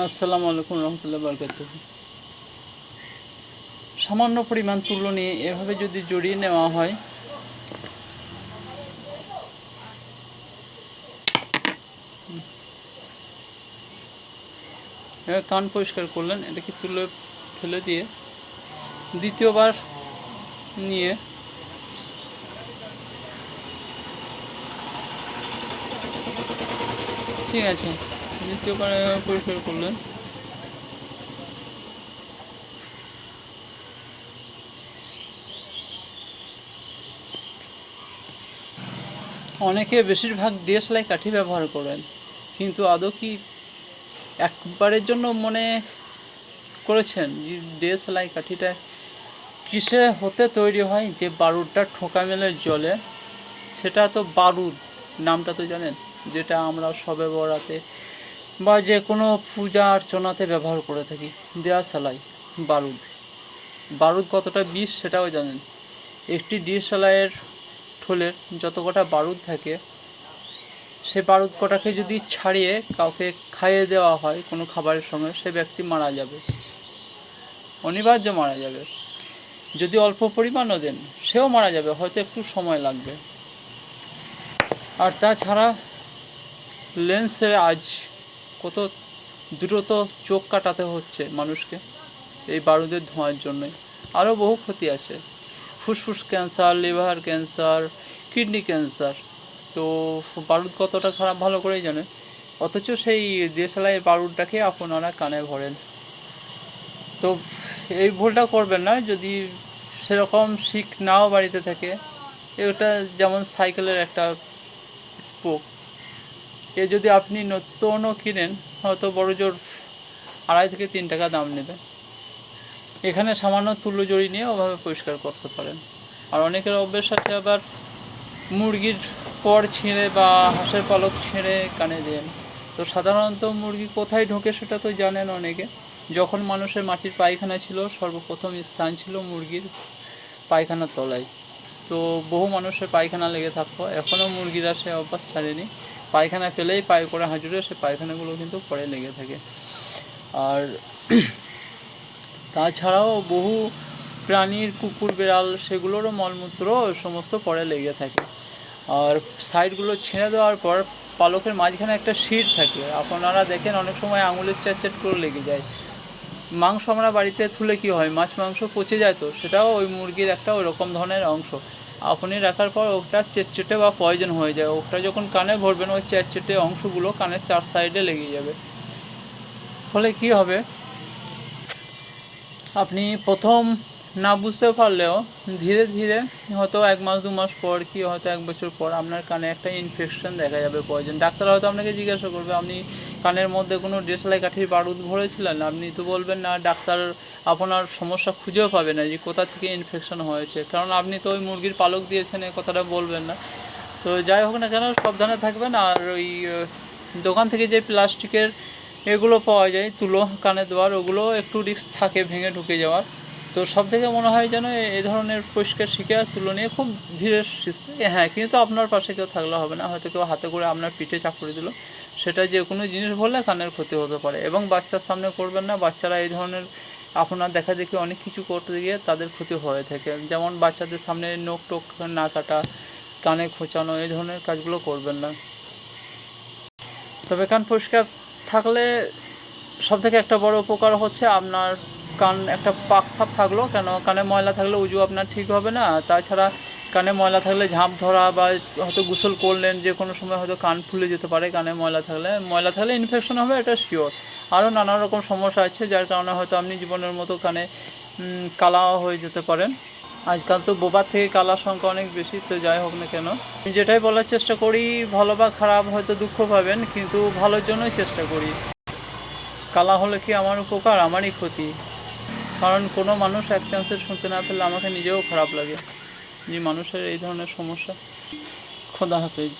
আসসালামু আলাইকুম রহমতুল্লাহ বরকাত সামান্য পরিমাণ তুলো নিয়ে এভাবে যদি জড়িয়ে নেওয়া হয় এবার কান পরিষ্কার করলেন, এটাকে তুলে ফেলে দিয়ে দ্বিতীয়বার নিয়ে ঠিক আছে। দ্বিতীয়বার পরিষ্কার করলেন। অনেকে বেশিরভাগ ডিএসএলআই কাঠি ব্যবহার করেন, কিন্তু আদৌ কি একবারের জন্য মনে করেছেন যে ডিএসএলআই কাঠিটা কিসে হতে তৈরি হয়, যে বারুদটা ঠোকা মেলে জলে? সেটা তো বারুদ, নামটা তো জানেন, যেটা আমরা সবে বরাতে বা যে কোনো পূজা অর্চনাতে ব্যবহার করে থাকি। দেয়া সেলাই, বারুদ। বারুদ কতটা বিষ সেটাও জানেন। একটি ডিএসএলআইয়ের ঠোলের যত কটা বারুদ থাকে, সে বারুদ কটাকে যদি ছাড়িয়ে কাউকে খাইয়ে দেওয়া হয় কোনো খাবারের সঙ্গে, সে ব্যক্তি মারা যাবে। অনিবার্য মারা যাবে। যদি অল্প পরিমাণও দেন, সেও মারা যাবে, হয়তো একটু সময় লাগবে। আর তাছাড়া লেন্সের আজ কত দ্রুত চোখ কাটাতে হচ্ছে মানুষকে এই বারুদের ধোঁয়ার জন্যই। আরও বহু ক্ষতি আছে। ফুসফুস cancer, liver cancer, kidney cancer. তো বারুদ কতটা খারাপ ভালো করেই জানেন অথচ সেই দেশালাই বারুদটাকে আপনারা কানে ভরেন। তো এই ভুলটা করবেন না, যদি সেরকম শিখ নাও বাড়িতে থাকে, এটা যেমন সাইকেলের একটা স্পোক। এ যদি আপনি নতুনও কিনেন, হয়তো বড় জোর আড়াই থেকে তিন টাকা দাম নেবে এখানে সামান্য তুলো জড়ি নিয়ে ওভাবে পরিষ্কার করতে পারেন। আর অনেকের অভ্যেস আছে আবার মুরগির পর ছিঁড়ে বা হাঁসের পালক ছিঁড়ে কানে দেন। তো সাধারণত মুরগি কোথায় ঢোকে সেটা তো জানেন অনেকে। যখন মানুষের মাটির পায়খানা ছিল, সর্বপ্রথম স্থান ছিল মুরগির পায়খানার তলায়। তো বহু মানুষের পায়খানা লেগে থাকতো। এখনও মুরগিরা সে অভ্যাস ছাড়েনি। পায়খানা ফেলেই পায়ে করে হাঁচুরে সে পায়খানাগুলো কিন্তু পরে লেগে থাকে। আর তাছাড়াও বহু প্রাণীর কুকুর, বিড়াল সেগুলোরও মলমূত্র সমস্ত পরে লেগে থাকে। আর সাইডগুলো ছেড়ে দেওয়ার পর পালকের মাঝখানে একটা শির থাকে। আপনারা দেখেন অনেক সময় আঙুলের চ্যাট করে লেগে যায়। মাংস আমরা বাড়িতে তুলে কি হয়? মাছ, মাংস পচে যায় তো? সেটাও ওই মুরগির একটা ওই রকম ধরনের অংশ। আপনি রাখার পর ওটা চেটচেটে বা পয়জন হয়ে যায়। ওটা যখন কানে ভরবেন, ওই চেটচেটে অংশগুলো কানের চার সাইডে লেগে যাবে। ফলে কি হবে? আপনি প্রথম না বুঝতে পারলেও ধীরে ধীরে হয়তো এক মাস, দু মাস পর কি হয়তো এক বছর পর আপনার কানে একটা ইনফেকশন দেখা যাবে পয়জন ডাক্তার হয়তো আপনাকে জিজ্ঞাসা করবে, আপনি কানের মধ্যে কোনো ডেসলাই কাঠির বারুদ ভরেছিলেন আপনি তো বলবেন না, ডাক্তার আপনার সমস্যা খুঁজেও পাবে না যে কোথা থেকে ইনফেকশন হয়েছে। কারণ আপনি তো ওই মুরগির পালক দিয়েছেন এই কথাটা বলবেন না। তো যাই হোক না কেন, সাবধানে থাকবেন। আর ওই দোকান থেকে যে প্লাস্টিকের এগুলো পাওয়া যায়, তুলো কানে দেওয়ার ওগুলো একটু রিস্ক থাকে ভেঙে ঢুকে যাওয়ার। তো সব থেকে মনে হয় যেন এ- ধরনের পরিষ্কার শিখে তুলো নিয়ে খুব ধীরে সুস্থ হ্যাঁ কিন্তু আপনার পাশে কেউ থাকলে হবে না। হয়তো কেউ হাতে করে আপনার পিঠে চাপড়ে দিল। সেটা যে কোনো জিনিস বললে কানের ক্ষতি হতে পারে। এবং বাচ্চার সামনে করবেন না, বাচ্চারা এই ধরনের আপনার দেখা দেখি অনেক কিছু করতে গিয়ে তাদের ক্ষতি হয়ে থাকে। যেমন বাচ্চাদের সামনে নোক টোক না কাটা, কানে খোঁচানো, এই ধরনের কাজগুলো করবেন না। তবে কান পরিষ্কার থাকলে সব থেকে একটা বড় উপকার হচ্ছে আপনার কান একটা পাক সাপ থাকল, কেন? কানে ময়লা থাকলে উজু আপনার ঠিক হবে না। তাছাড়া কানে ময়লা থাকলে ঝাঁপ ধরা বা হয়তো গোসল করলেন, যে কোনো সময় হয়তো কান ফুলে যেতে পারে কানে ময়লা থাকলে। ময়লা থাকলে ইনফেকশন হবে, এটা শিওর আরও নানা রকম সমস্যা আছে, যার কারণে হয়তো আপনি জীবনের মতো কানে কালা হয়ে যেতে পারেন। আজকাল তো বোবার থেকে কালার সংখ্যা অনেক বেশি, তো যাই হোক না কেন। যেটাই বলার চেষ্টা করি, ভালো বা খারাপ হয়তো দুঃখ পাবেন, কিন্তু ভালোর জন্যই চেষ্টা করি। কালা হলে কি আমার উপকার? আমারই ক্ষতি। কারণ কোনো মানুষ এক চান্সে শুনতে না পেলে আমাকে নিজেও খারাপ লাগে। যে মানুষের এই ধরনের সমস্যা খোদা হাফেজ।